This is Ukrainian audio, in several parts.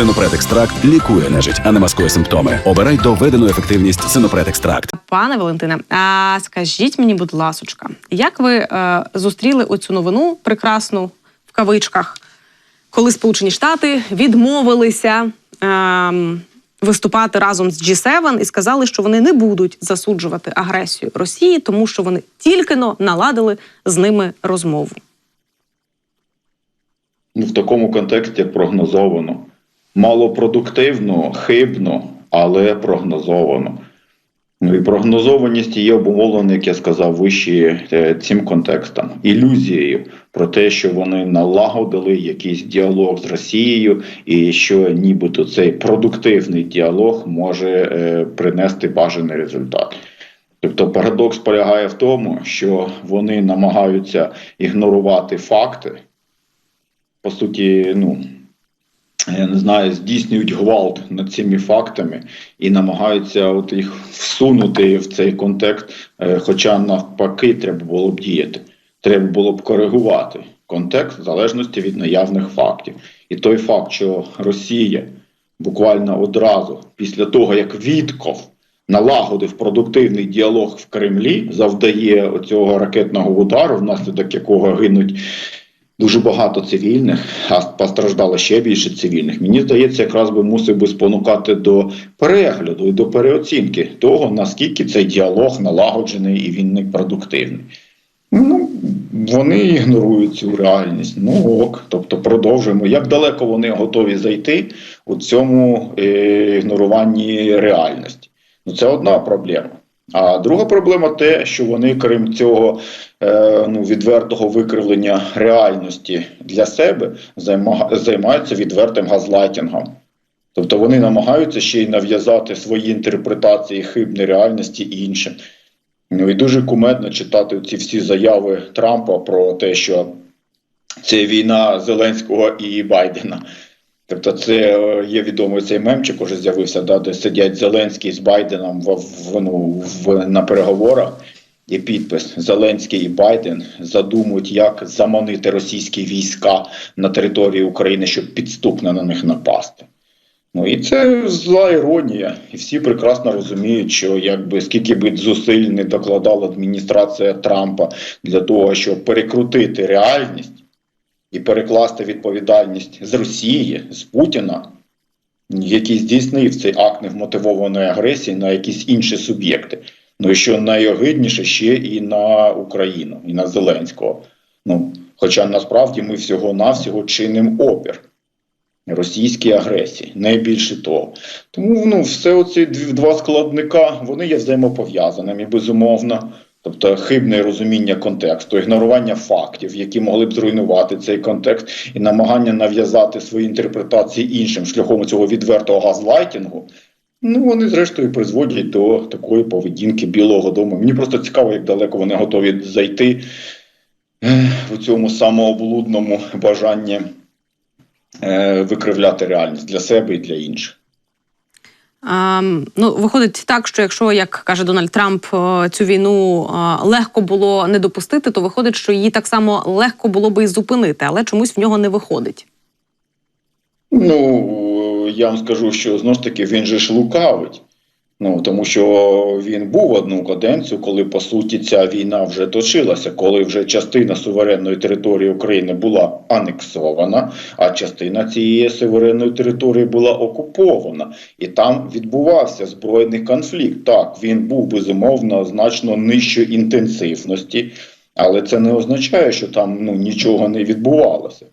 Синопред екстракт лікує нежить, а не маскує симптоми. Обирай доведену ефективність Синопред екстракт. Пане Валентине, а скажіть мені, будь ласочка, як ви е, зустріли оцю новину прекрасну в кавичках, коли Сполучені Штати відмовилися е, виступати разом з G7 і сказали, що вони не будуть засуджувати агресію Росії, тому що вони тільки но наладили з ними розмову. Ну, в такому контексті прогнозовано. Малопродуктивно, хибно, але прогнозовано. Ну і прогнозованість є обумовлена, як я сказав, вище е, цим контекстом, ілюзією про те, що вони налагодили якийсь діалог з Росією, і що нібито цей продуктивний діалог може е, принести бажаний результат. Тобто парадокс полягає в тому, що вони намагаються ігнорувати факти, по суті, ну я не знаю, здійснюють гвалт над цими фактами і намагаються от їх всунути в цей контекст. е, Хоча навпаки, треба було б діяти. Треба було б коригувати контекст в залежності від наявних фактів. І той факт, що Росія буквально одразу після того, як Вітков налагодив продуктивний діалог в Кремлі, завдає оцього ракетного удару, внаслідок якого гинуть дуже багато цивільних, а постраждало ще більше цивільних. Мені здається, якраз би мусив би спонукати до перегляду і до переоцінки того, наскільки цей діалог налагоджений і він не продуктивний. Ну, вони ігнорують цю реальність. Ну ок, тобто продовжуємо. Як далеко вони готові зайти у цьому е, ігноруванні реальності? Ну, це одна проблема. А друга проблема те, що вони, крім цього е, ну, відвертого викривлення реальності для себе, займа, займаються відвертим газлайтінгом. Тобто вони намагаються ще й нав'язати свої інтерпретації хибної реальності іншим. Ну і дуже кумедно читати ці всі заяви Трампа про те, що це війна Зеленського і Байдена. Тобто, це е, є відомий цей мемчик, уже з'явився, да, де сидять Зеленський з Байденом в, в, ну, в, на переговорах. І підпис Зеленський і Байден задумують, як заманити російські війська на території України, щоб підступно на них напасти. Ну і це зла іронія, і всі прекрасно розуміють, що якби скільки би зусиль не докладала адміністрація Трампа для того, щоб перекрутити реальність і перекласти відповідальність з Росії, з Путіна, який здійснив цей акт невмотивованої агресії на якісь інші суб'єкти. Ну і що найогидніше ще і на Україну, і на Зеленського. Ну, хоча насправді ми всього-навсього чинимо опір російській агресії, не більше того. Тому ну, все оці два складника вони є взаємопов'язаними, безумовно. Тобто хибне розуміння контексту, ігнорування фактів, які могли б зруйнувати цей контекст, і намагання нав'язати свої інтерпретації іншим шляхом цього відвертого газлайтінгу. Ну, вони зрештою призводять до такої поведінки Білого Дому. Мені просто цікаво, як далеко вони готові зайти у цьому самооблудному бажанні е, викривляти реальність для себе і для інших. Ем, ну, виходить так, що якщо, як каже Дональд Трамп, е, цю війну е, легко було не допустити, то виходить, що її так само легко було би і зупинити, але чомусь в нього не виходить. Ну, я вам скажу, що знову ж таки він же ж лукавить. Ну, тому що він був одну каденцію, коли по суті ця війна вже точилася, коли вже частина суверенної території України була анексована, а частина цієї суверенної території була окупована, і там відбувався збройний конфлікт. Так, він був безумовно значно нижчої інтенсивності, але це не означає, що там ну нічого не відбувалося.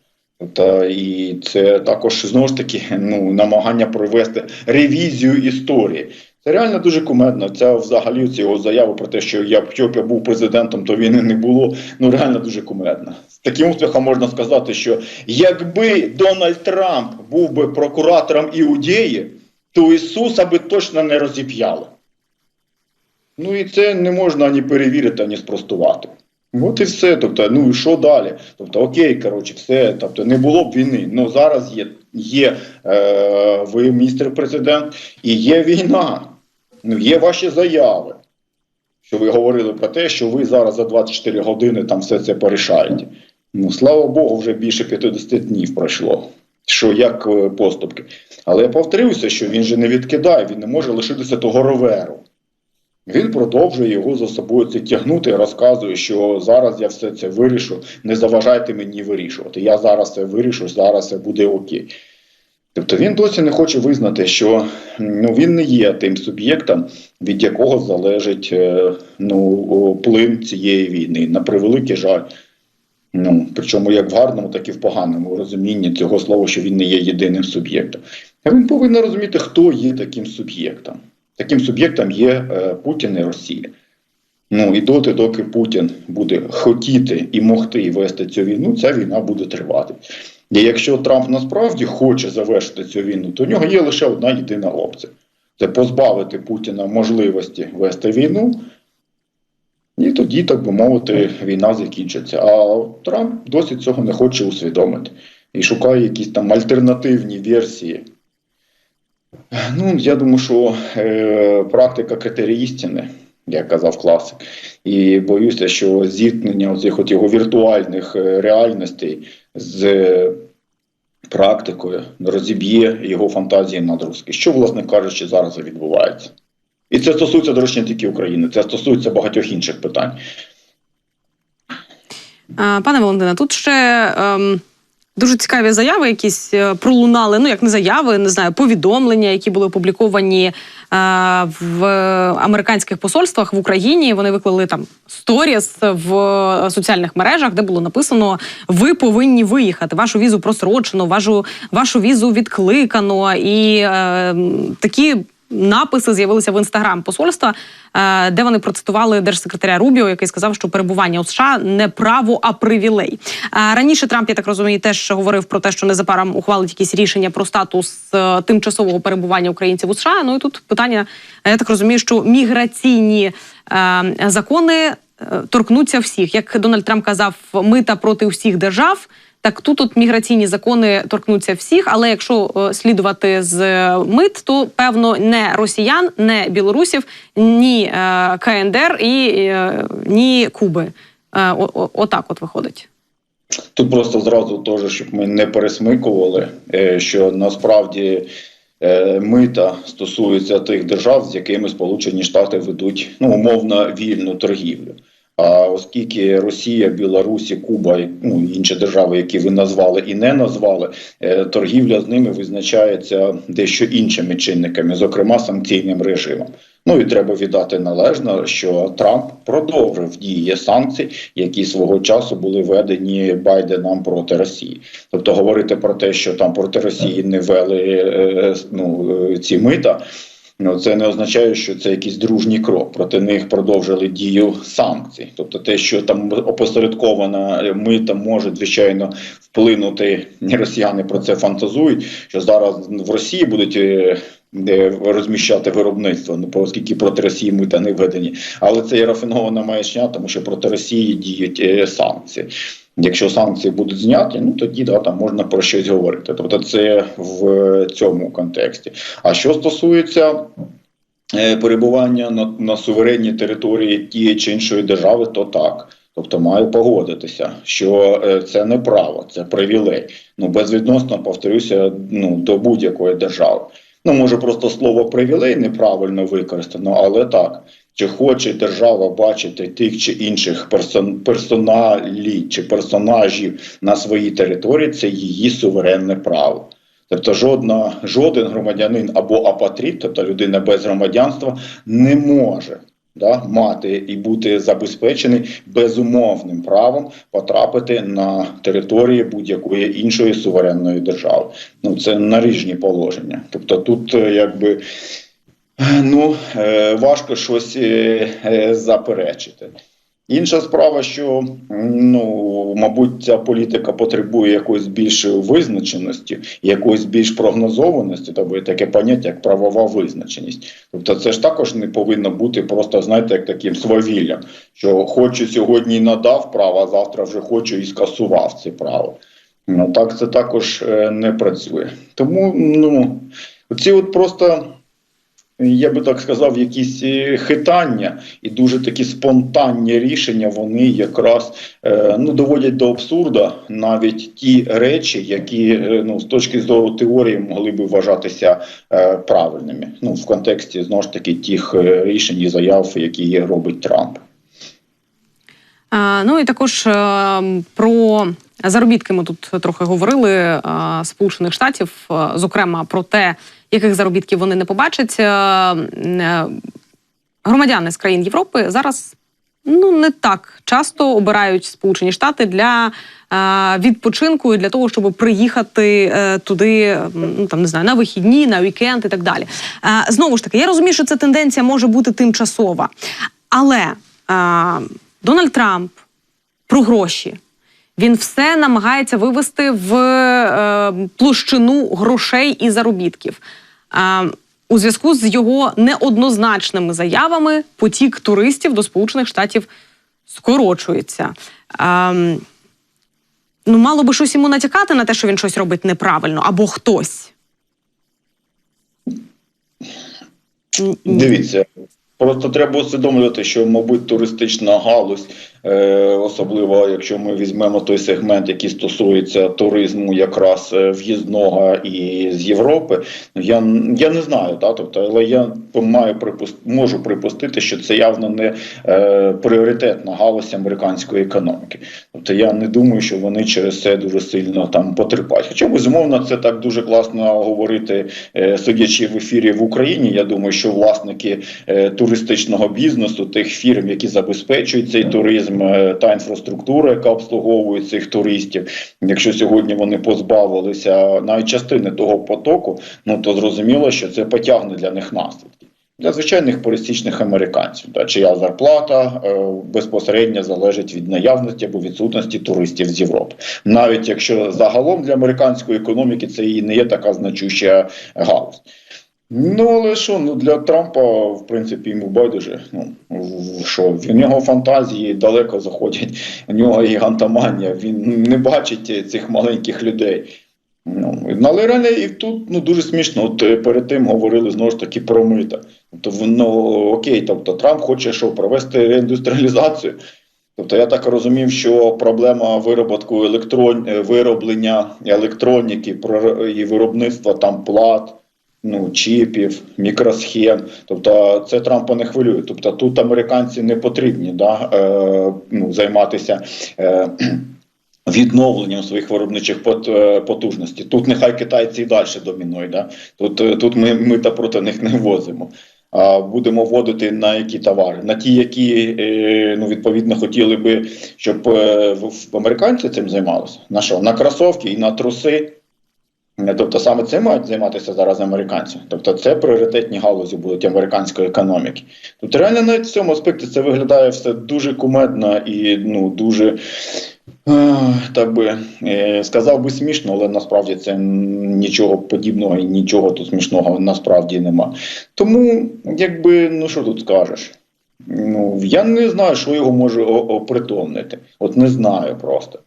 Та і це також знову ж таки ну намагання провести ревізію історії. Це реально дуже кумедно. Це взагалі ці його заяви про те, що я б я був президентом, то війни не було. Ну реально дуже кумедно. З таким успіхом можна сказати, що якби Дональд Трамп був би прокуратором Іудеї, то Ісуса би точно не розіп'яли. Ну і це не можна ані перевірити, ані спростувати. От і все. Тобто, ну і що далі? Тобто, окей, коротше, все. Тобто, не було б війни. Ну зараз є, є е, ви містер президент, і є війна. Ну, є ваші заяви. Що ви говорили про те, що ви зараз за 24 години там все це порішаєте. Ну, слава Богу, вже більше 50 днів пройшло. що як е, поступки. Але я повторюся, що він же не відкидає, він не може лишитися того роверу. Він продовжує його за собою це тягнути і розказує, що зараз я все це вирішу, не заважайте мені вирішувати. Я зараз це вирішу, зараз все буде окей. Тобто він досі не хоче визнати, що ну, він не є тим суб'єктом, від якого залежить е, ну, плин цієї війни. На превеликий жаль. Ну, причому як в гарному, так і в поганому розумінні цього слова, що він не є єдиним суб'єктом. А він повинен розуміти, хто є таким суб'єктом. Таким суб'єктом є е, Путін і Росія. Ну і доти, доки Путін буде хотіти і могти вести цю війну, ця війна буде тривати. І якщо Трамп насправді хоче завершити цю війну, то в нього є лише одна єдина опція: це позбавити Путіна можливості вести війну. І тоді, так би мовити, війна закінчиться. А Трамп досі цього не хоче усвідомити і шукає якісь там альтернативні версії. Ну, я думаю, що е, практика критерій істини, як казав класик, і боюся, що зіткнення оцих от його віртуальних е, реальностей з практикою розіб'є його фантазії надрузки, що, власне кажучи, зараз відбувається. І це стосується, до речі, не тільки України, це стосується багатьох інших питань. Пане Валентине, тут ще ем, дуже цікаві заяви, якісь е, пролунали. Ну як не заяви, не знаю, повідомлення, які були опубліковані е, в американських посольствах в Україні. Вони виклали там сторіс в соціальних мережах, де було написано: Ви повинні виїхати. Вашу візу просрочено, вашу, вашу візу відкликано. І е, такі. Написи з'явилися в інстаграм посольства, е, де вони процитували держсекретаря Рубіо, який сказав, що перебування у США не право, а привілей. Е, Раніше Трамп, я так розумію, теж говорив про те, що незабаром ухвалить якісь рішення про статус е, тимчасового перебування українців у США. Ну і тут питання, я так розумію, що міграційні закони торкнуться всіх. Як Дональд Трамп казав, мита проти всіх держав. Так тут от міграційні закони торкнуться всіх, але якщо е, слідувати з е, мит, то певно не росіян, не білорусів, ні е, КНДР і ні Куби. Отак от виходить. Тут просто зразу теж, щоб ми не пересмикували, що насправді мита стосується тих держав, з якими Сполучені Штати ведуть ну, умовно вільну торгівлю. А оскільки Росія, Білорусі, Куба і ну, інші держави, які ви назвали і не назвали, е, торгівля з ними визначається дещо іншими чинниками, зокрема санкційним режимом. Ну і треба віддати належно, що Трамп продовжив дії санкцій, які свого часу були введені Байденом проти Росії. Тобто говорити про те, що там проти Росії не ввели е, ну, е, ці мита. Ну, це не означає, що це якийсь дружній крок. Проти них продовжили дію санкцій. Тобто, те, що там опосередкована мита може, звичайно, вплинути. Росіяни про це фантазують. Що зараз в Росії будуть е, розміщати виробництво, ну оскільки проти Росії мита не введені. Але це є рафінована маячня, тому що проти Росії діють е, санкції. Якщо санкції будуть зняті, ну тоді да, там можна про щось говорити. Тобто, це в цьому контексті. А що стосується е, перебування на, на суверенній території тієї чи іншої держави, то так. Тобто маю погодитися, що е, це не право, це привілей. Ну безвідносно повторюся, ну до будь-якої держави. Ну може просто слово привілей неправильно використано, але так. Чи хоче держава бачити тих чи інших персон, персоналі чи персонажів на своїй території, це її суверенне право. Тобто жодна, жоден громадянин або апатрід, тобто людина без громадянства, не може да, мати і бути забезпечений безумовним правом потрапити на території будь-якої іншої суверенної держави. Ну це наріжні положення. Тобто тут е, якби. Ну, е, важко щось е, заперечити. Інша справа, що ну, мабуть, ця політика потребує якоїсь більшої визначеності, якоїсь більш прогнозованості, тобто таке поняття, як правова визначеність. Тобто, це ж також не повинно бути просто, знаєте, як таким свавіллям, що хочу сьогодні надав право, а завтра вже хочу і скасував це право. Ну так це також е, не працює. Тому ну, ці от просто я би так сказав, якісь е, хитання і дуже такі спонтанні рішення вони якраз е, ну, доводять до абсурда навіть ті речі, які е, ну, з точки зору теорії могли би вважатися правильними. Ну, в контексті знову ж таки тих рішень і заяв, які робить Трамп. Ну і також про заробітки ми тут трохи говорили Сполучених Штатів, зокрема про те, яких заробітків вони не побачать. Е, е, Громадяни з країн Європи зараз ну не так часто обирають Сполучені Штати для е, відпочинку і для того, щоб приїхати туди, ну там не знаю, на вихідні, на вікенд і так далі. Знову ж таки, я розумію, що ця тенденція може бути тимчасова, але Дональд Трамп про гроші. Він все намагається вивести в е, площину грошей і заробітків. Е, у зв'язку з його неоднозначними заявами потік туристів до Сполучених Штатів скорочується. Е, ну, мало би щось йому натякати на те, що він щось робить неправильно, або хтось. Дивіться, просто треба усвідомлювати, що, мабуть, туристична галузь, особливо якщо ми візьмемо той сегмент, який стосується туризму, якраз е, в'їзного і з Європи, я, я не знаю, та, тобто, але я маю припуст, можу припустити, що це явно не е, пріоритетна галузь американської економіки. Тобто я не думаю, що вони через це дуже сильно там потерпають. Хоча безумовно це так дуже класно говорити, е, сидячи в ефірі в Україні. Я думаю, що власники е, туристичного бізнесу, тих фірм, які забезпечують цей туризм, е, та інфраструктура, яка обслуговує цих туристів. Якщо сьогодні вони позбавилися навіть частини того потоку, ну то зрозуміло, що це потягне для них наслідки. Для звичайних пересічних американців, та чия зарплата е, безпосередньо залежить від наявності або відсутності туристів з Європи, навіть якщо загалом для американської економіки це і не є така значуща галузь. Ну, але що, ну для Трампа, в принципі, йому байдуже. Ну що в нього фантазії далеко заходять, у нього гігантоманія, він не бачить цих маленьких людей. Ну, але реально і тут ну, дуже смішно. От е, перед тим говорили знову ж таки про мита. Тобто, воно окей, тобто Трамп хоче що провести реіндустріалізацію. Тобто я так розумів, що проблема вироботку електрон... е, вироблення електроніки і виробництва там плат, ну, чіпів, мікросхем. Тобто це Трампа не хвилює. Тобто тут американці не потрібні да, е, ну, займатися. Е, Відновленням своїх виробничих е, потужностей. Тут нехай китайці і далі домінують. Да? Тут, е, тут ми, ми та проти них не возимо. А будемо вводити на які товари? На ті, які е, ну, відповідно хотіли би, щоб американці цим займалися. На що? На кросовки і на труси. Тобто саме цим мають займатися зараз американці. Тобто це пріоритетні галузі будуть американської економіки. Тут реально навіть в цьому аспекті це виглядає все дуже кумедно і ну дуже. е, Так би е, сказав би смішно, але насправді це нічого подібного і нічого тут смішного насправді нема. Тому, якби, ну що тут скажеш? Ну, я не знаю, що його може опритомнити. От не знаю просто.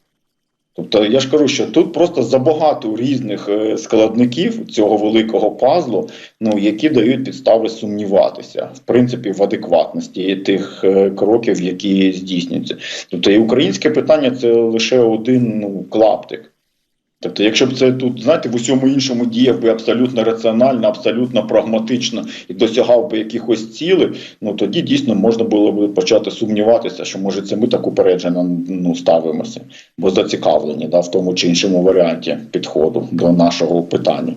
Тобто я ж кажу, що тут просто забагато різних е, складників цього великого пазлу, ну які дають підстави сумніватися в принципі в адекватності тих е, кроків, які здійснюються. Тобто і українське питання це лише один ну, клаптик. Тобто, якщо б це тут, знаєте, в усьому іншому діяв би абсолютно раціонально, абсолютно прагматично і досягав би якихось цілей, ну тоді дійсно можна було б почати сумніватися, що може це ми так упереджено ну, ставимося, бо зацікавлені да, в тому чи іншому варіанті підходу до нашого питання.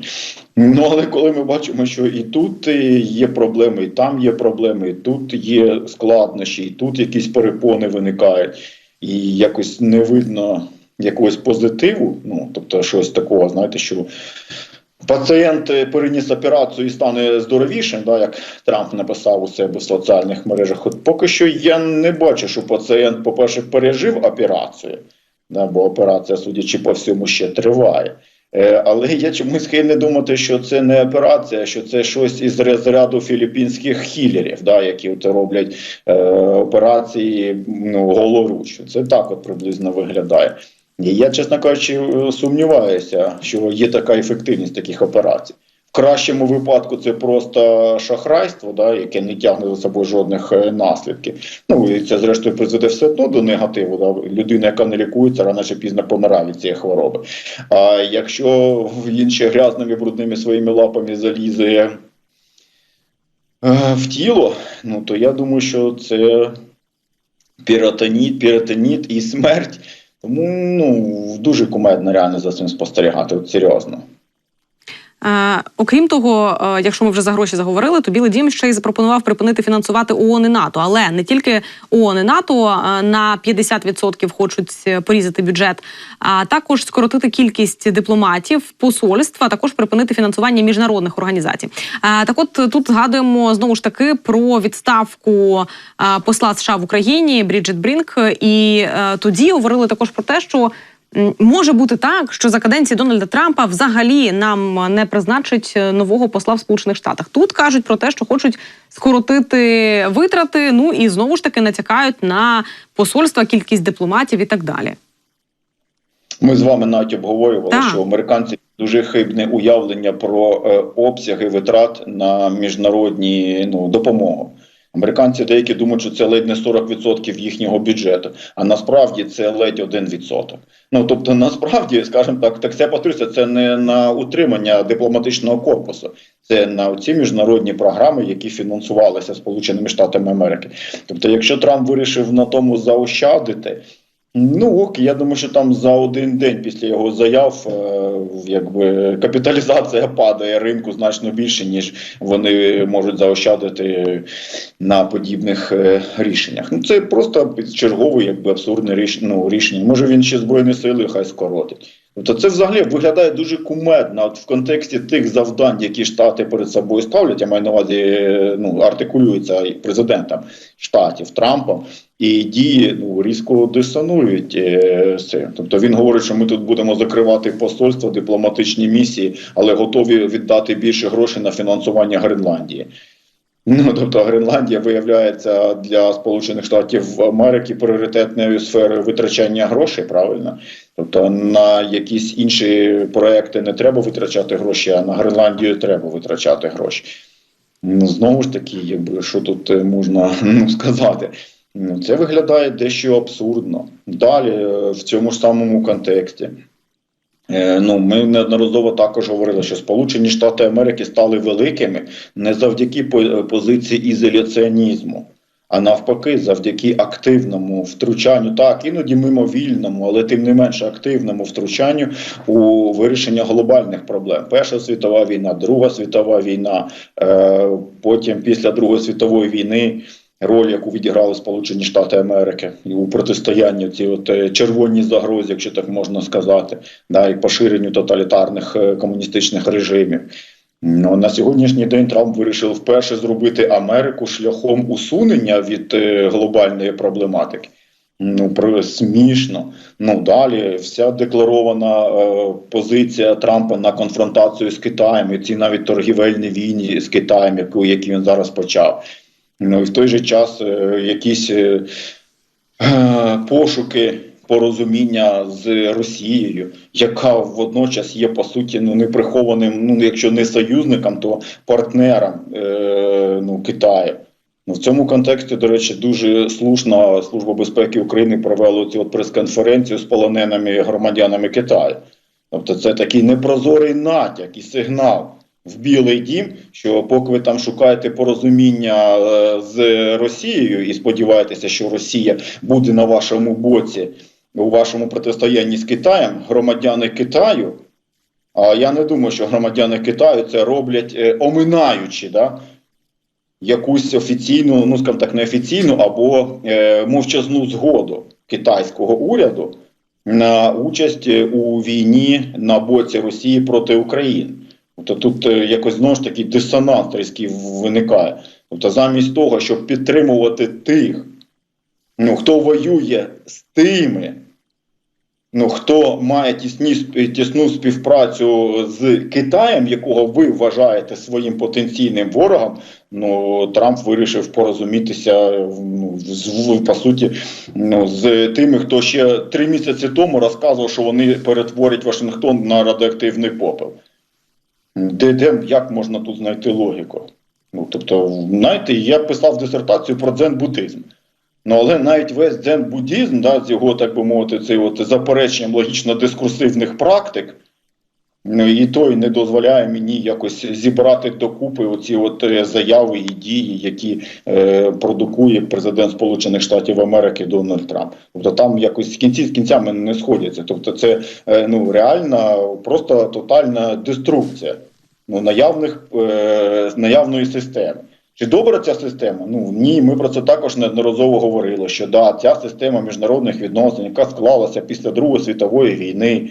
Ну але коли ми бачимо, що і тут є проблеми, і там є проблеми, і тут є складнощі, і тут якісь перепони виникають, і якось не видно якогось позитиву, ну тобто щось такого, знаєте, що пацієнт переніс операцію і стане здоровішим, да, як Трамп написав у себе в соціальних мережах. От поки що я не бачу, що пацієнт, по-перше, пережив операцію, да, бо операція, судячи по всьому, ще триває. Е, Але я чомусь схильний думати, що це не операція, що це щось із розряду філіппінських хілерів, да, які от роблять е, операції ну, голоруч. Це так от приблизно виглядає. Я, чесно кажучи, е, сумніваюся, що є така ефективність таких операцій. В кращому випадку це просто шахрайство, да, яке не тягне за собою жодних е, наслідків. Ну і це зрештою призведе все одно до негативу. Да. Людина, яка не лікується, рано чи пізно помирає від цієї хвороби. А якщо він ще грязними брудними своїми лапами залізе е, в тіло, ну то я думаю, що це піратоніт, піратоніт і смерть. Тому ну дуже кумедно реально за цим спостерігати. От серйозно. Е, окрім того, е, якщо ми вже за гроші заговорили, то Білий Дім ще й запропонував припинити фінансувати ООН і НАТО. Але не тільки ООН і НАТО е, на 50% хочуть порізати бюджет, а також скоротити кількість дипломатів, посольств, а також припинити фінансування міжнародних організацій. Так, от тут згадуємо знову ж таки про відставку посла США в Україні Бріджит Брінк. І тоді говорили також про те, що. Може бути так, що за каденції Дональда Трампа взагалі нам не призначить е, нового посла в Сполучених Штатах. Тут кажуть про те, що хочуть скоротити витрати. Ну і знову ж таки натякають на посольства, кількість дипломатів і так далі. Ми з вами навіть обговорювали, Так. що американці дуже хибне уявлення про е, обсяги витрат на міжнародні ну, допомогу. Американці деякі думають, що це ледь не 40% їхнього бюджету, а насправді це ледь 1%. Ну тобто, насправді, скажімо так, так це повторюється, це не на утримання дипломатичного корпусу, це на ці міжнародні програми, які фінансувалися Сполученими Штатами Америки. Тобто, якщо Трамп вирішив на тому заощадити. Ну ок, я думаю, що там за один день після його заяв, е, якби капіталізація падає ринку значно більше, ніж вони можуть заощадити на подібних е, рішеннях. Ну це просто чергове, якби абсурдне рішення. Ну, рішення. Може він ще збройні сили хай скоротить. Тобто це взагалі виглядає дуже кумедно от в контексті тих завдань, які штати перед собою ставлять. Я маю на увазі, е, ну артикулюється президентом штатів Трампом, і дії ну різко дисонують е, з цим. Тобто він говорить, що ми тут будемо закривати посольства, дипломатичні місії, але готові віддати більше грошей на фінансування Гренландії. Ну, тобто Гренландія виявляється для Сполучених Штатів Америки пріоритетною сферою витрачання грошей, правильно? Тобто на якісь інші проекти не треба витрачати гроші, а на Гренландію треба витрачати гроші. Ну, знову ж таки, якби що тут е, можна ну, сказати. Ну, Це виглядає дещо абсурдно. Далі, е, в цьому ж самому контексті. Е, Ну, ми неодноразово також говорили, що Сполучені Штати Америки стали великими не завдяки позиції ізоляціонізму, а навпаки, завдяки активному втручанню, так іноді мимовільному, але тим не менше активному втручанню у вирішення глобальних проблем. Перша світова війна, Друга світова війна, е, потім після Другої світової війни. Роль, яку відіграли Сполучені Штати Америки і у протистоянні цій от е, червоній загрозі, якщо так можна сказати, да, і поширенню тоталітарних е, комуністичних режимів. Ну, на сьогоднішній день Трамп вирішив вперше зробити Америку шляхом усунення від е, глобальної проблематики. Ну, про смішно. Ну далі вся декларована е, позиція Трампа на конфронтацію з Китаєм, і ці навіть торгівельні війни з Китаєм, які він зараз почав. Ну в той же час е, якісь е, е, пошуки порозуміння з Росією, яка водночас є по суті ну неприхованим, ну якщо не союзником, то партнером ну, Китаю. Ну, в цьому контексті, до речі, дуже слушна Служба безпеки України провела цю прес-конференцію з полоненими громадянами Китаю. Тобто це такий непрозорий натяк і сигнал в Білий Дім, що поки ви там шукаєте порозуміння е, з Росією і сподіваєтеся, що Росія буде на вашому боці у вашому протистоянні з Китаєм, громадяни Китаю. А я не думаю, що громадяни Китаю це роблять е, оминаючи да, якусь офіційну, ну скажімо так, неофіційну або е, мовчазну згоду китайського уряду на участь е, у війні на боці Росії проти України. Тобто тут е, якось знову ж таки дисонанс різкий виникає. Тобто, замість того, щоб підтримувати тих, ну, хто воює з тими, ну, хто має тісні, тісну співпрацю з Китаєм, якого ви вважаєте своїм потенційним ворогом, ну, Трамп вирішив порозумітися ну, з, по суті ну, з тими, хто ще три місяці тому розказував, що вони перетворять Вашингтон на радіоактивний попел. Де, де як можна тут знайти логіку? Ну, тобто, знаєте, я писав дисертацію про дзен-буддизм. Ну, але навіть весь дзен-буддизм, да, з його, так би мовити, цей от запереченням логічно-дискурсивних практик, і той не дозволяє мені якось зібрати докупи оці от е, заяви і дії, які е, продукує президент Сполучених Штатів Америки Дональд Трамп. Тобто там якось кінці з кінцями не сходяться. Тобто, це е, ну реальна, просто тотальна деструкція ну, наявних, е, наявної системи. Чи добра ця система? Ну ні, ми про це також неодноразово говорили. Що да, ця система міжнародних відносин, яка склалася після Другої світової війни,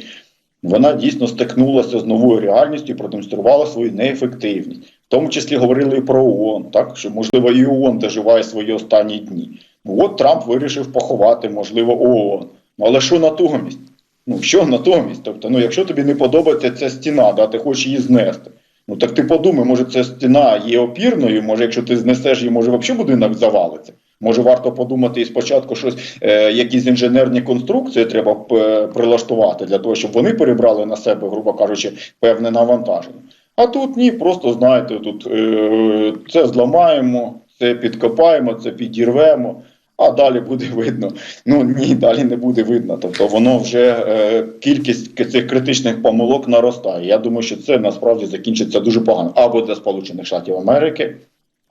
вона дійсно стикнулася з новою реальністю і продемонструвала свою неефективність. В тому числі говорили і про ООН, так що можливо і ООН доживає свої останні дні. Ну от Трамп вирішив поховати, можливо, ООН. Ну але що натомість? Ну що натомість? Тобто, ну якщо тобі не подобається ця стіна, да, ти хочеш її знести. Ну так ти подумай, може ця стіна є опірною, може, якщо ти знесеш її, може взагалі будинок завалиться. Може, варто подумати і спочатку щось, е, якісь інженерні конструкції треба е, прилаштувати для того, щоб вони перебрали на себе, грубо кажучи, певне навантаження. А тут ні, просто знаєте, тут е, це зламаємо, це підкопаємо, це підірвемо. А далі буде видно. Ну ні, далі не буде видно. Тобто воно вже е, кількість цих критичних помилок наростає. Я думаю, що це насправді закінчиться дуже погано або для Сполучених Штатів Америки,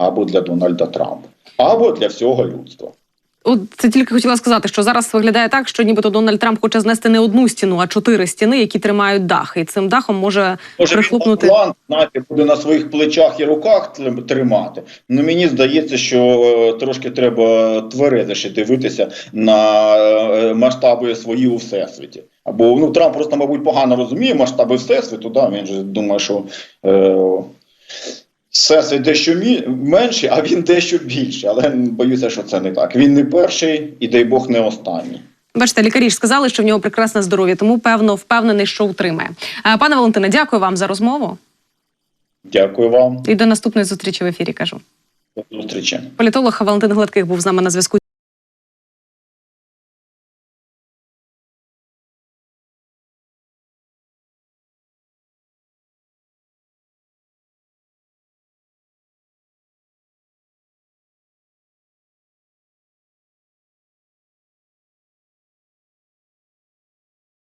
або для Дональда Трампа, або для всього людства. От це тільки хотіла сказати, що зараз виглядає так, що нібито Дональд Трамп хоче знести не одну стіну, а чотири стіни, які тримають дах. І цим дахом може Може, прихлопнути. план, знаєте, буде на своїх плечах і руках тримати. Ну мені здається, що е, трошки треба тверезіше дивитися на е, масштаби свої у всесвіті. Або ну Трамп просто, мабуть, погано розуміє масштаби всесвіту. Да? Він же думає, що е, всесвіт дещо менший, а він дещо більший. Але боюся, що це не так. Він не перший і дай Бог не останній. Бачите, лікарі ж сказали, що в нього прекрасне здоров'я, тому певно впевнений, що утримає. Пане Валентине, дякую вам за розмову. Дякую вам. І до наступної зустрічі в ефірі. Кажу. До зустрічі. Політолог Валентин Гладких був з нами на зв'язку.